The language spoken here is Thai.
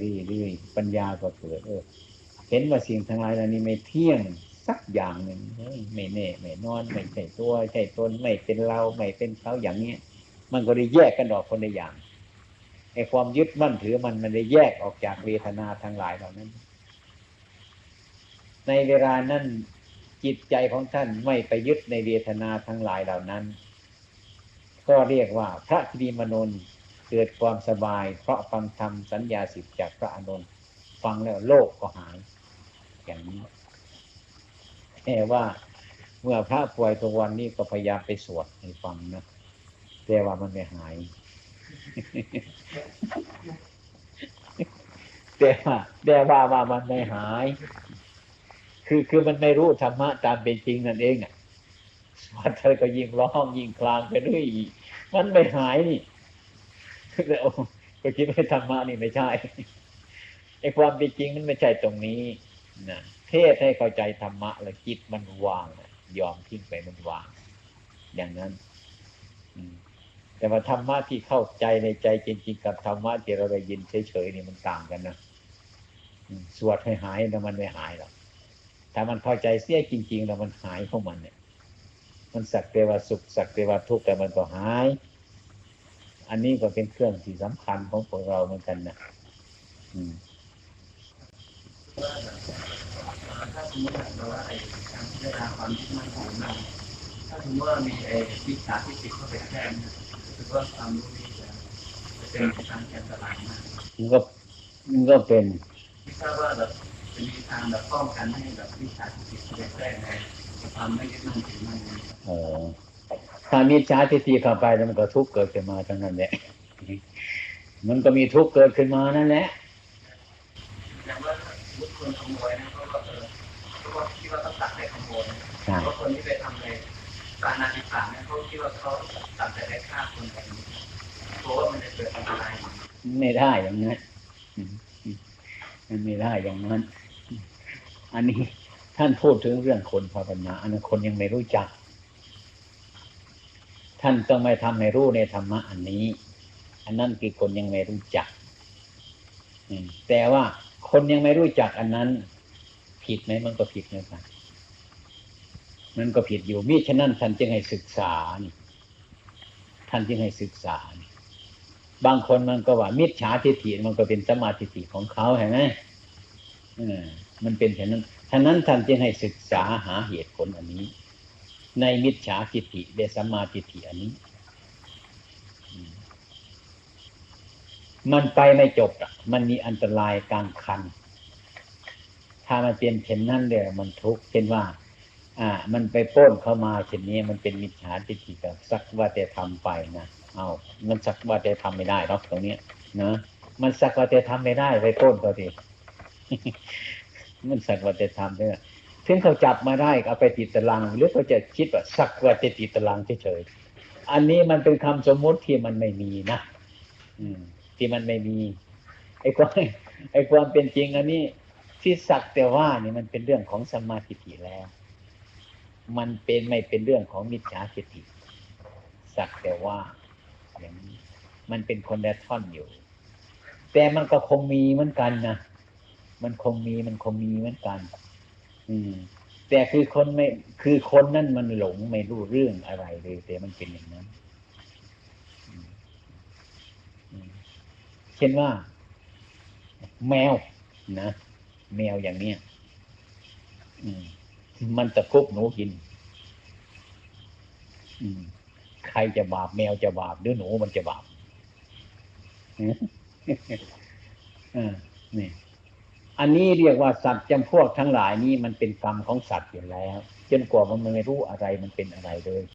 เรื่อยๆปัญญาก็เกิดเออเห็นว่าสิ่งทั้งหลายเหล่านี้ไม่เที่ยงสักอย่างหนึ่งไม่แน่ไม่นอนไม่ใช่ตัวใช่ตนไม่เป็นเราไม่เป็นเขาอย่างเนี้ยมันก็ได้แยกกันออกคนละอย่างไอ้ความยึดมั่นถือมันมันได้แยกออกจากเวทนาทั้งหลายเหล่านั้น ในเวลานั้นจิตใจของท่านไม่ไปยึดในเวทนาทั้งหลายเหล่านั้น ก็เรียกว่าพระคิริมนน เกิดความสบาย เพราะฟังธรรมสัญญาสิบจากพระอานนท์ฟังแล้วโลกก็หาย อย่างนี้แต่ว่าเมื่อพระป่วยตัววันนี้ก็พยายามไปสวดให้ฟังนะแต่ว่ามันไม่หาย แต่ว่าแต่ว่าว่ามันไม่หาย คือคือมันไม่รู้ธรรมะตามเป็นจริงนั่นเองอะวัดเธอก็ยิ่งร้องยิ่งคลางไปเรื่อยมันไม่หายนี่ แล้วก็คิดว่าธรรมะนี่ไม่ใช่ไอ้ความเป็นจริงมันไม่ใช่ตรงนี้นะเทศให้เข้าใจธรรมะ แล้วจิตมันวางยอมทิ้งไปมันวาง อย่างนั้นแต่ว่าธรรมะที่เข้าใจในใจจริงๆกับธรรมะที่เราได้ยินเฉยๆนี่มันต่างกันนะสวดให้หายแต่มันไม่หายหรอกถ้ามันเข้าใจเสียจริง ๆ แล้วมันหายของมันเนี่ย มันสักแต่ว่าสุขสักแต่ว่าทุกข์แต่มันก็หาย อันนี้ก็เป็นเครื่องที่สำคัญของพวกเราเหมือนกันนะอืมถ้าสมมติเราว่าไอ้การพิจารณาความยึดมั่นของมันถ้าสมมติว่ามีไอ้วิชาที่ติดเข้าไปแทนหรือว่าความรู้นี้จะจะเป็นทางที่อันตรายมากมันก็มันก็เป็นไม่ทราบว่าแบบจะมีทางแบบป้องกันให้แบบวิชาที่ติดเข้าไปแทนในความไม่ยึดมั่นถือมั่นนี้เออ ถ้ามีชาทิฏฐิเข้าไปแล้วมันก็ทุกข์เกิดขึ้นมาทั้งนั้นแหละ มันก็มีทุกข์เกิดขึ้นมานั่นแหละอย่างว่าสมมติคนขโมยนะเขาก็เออเขาก็คิดว่าต้องตัดได้ขโมยใช่เพราะคนที่ไปทำในการนาฬิกาเนี่ยเขาคิดว่าเขาตัดแต่ได้ฆ่าคนแบบนี้เพราะว่ามันจะเกิดอันตรายไม่ได้อย่างนั้นอืมอืมมันไม่ได้อย่างนั้น อันนี้ท่านพูดถึงเรื่องคนภาวนาอันนั้นคนยังไม่รู้จัก ท่านต้องไม่ทำให้รู้ในธรรมะอันนี้ อันนั้นคือคนยังไม่รู้จักแต่ว่าคนยังไม่รู้จักอันนั้น ผิดไหมมันก็ผิดเหมือนกันมันก็ผิดอยู่มิฉะนั้นท่านจึงให้ศึกษานี่ท่านจึงให้ศึกษานี่บางคนมันก็ว่ามิจฉาทิฏฐิมันก็เป็นสมาทิฏฐิของเขาเห็นไหมมันเป็นเช่นนั้นฉะนั้นท่านจึงให้ศึกษาหาเหตุผลอันนี้ ในมิจฉาทิฏฐิและสัมาทิฏฐิอันนี้ มันไปไม่จบอะ มันมีอันตรายกลางคัน ถ้ามันเป็นเช่นนั้นเดี๋ยวมันทุกข์เช่นว่า อ่า มันไปป้นเข้ามาเช่นนี้ มันเป็นมิจฉาทิฏฐิกับสักว่าแต่ทำไปนะเอามันสักว่าแต่ทำไม่ได้หรอกตรงเนี้ยนะมันสักว่าแต่ทำไม่ได้ไปป้นตัวทีมันสักว่าแต่ทำเนี่ย ถึงเขาจับมาได้เอาไปติดตาราง หรือเขาจะคิดว่าสักว่าจะติดตารางเฉยๆอันนี้มันเป็นคำสมมุติที่มันไม่มีนะอืม ที่มันไม่มีไอ้ความไอ้ความเป็นจริงอันนี้ที่สักแต่ว่านี่มันเป็นเรื่องของสมาธิแล้ว มันเป็นไม่เป็นเรื่องของมิจฉาทิฏฐิสักแต่ว่าอย่างนี้มันเป็นคนละท่อนอยู่ แต่มันก็คงมีเหมือนกันนะมันคงมีมันคงมีเหมือนกัน อืม แต่คือคนไม่ คือคนนั่นมันหลงไม่รู้เรื่องอะไรเลยแต่มันเป็นอย่างนั้นเช่นว่า แมวนะแมวอย่างเนี้ยมันตะคุบหนูกินใครจะบาปแมวจะบาปหรือหนูมันจะบาปอ่านี่ อันนี้เรียกว่าสัตว์จำพวกทั้งหลายนี้มันเป็นกรรมของสัตว์อยู่แล้วจนกว่ามันไม่รู้อะไรมันเป็นอะไรเลย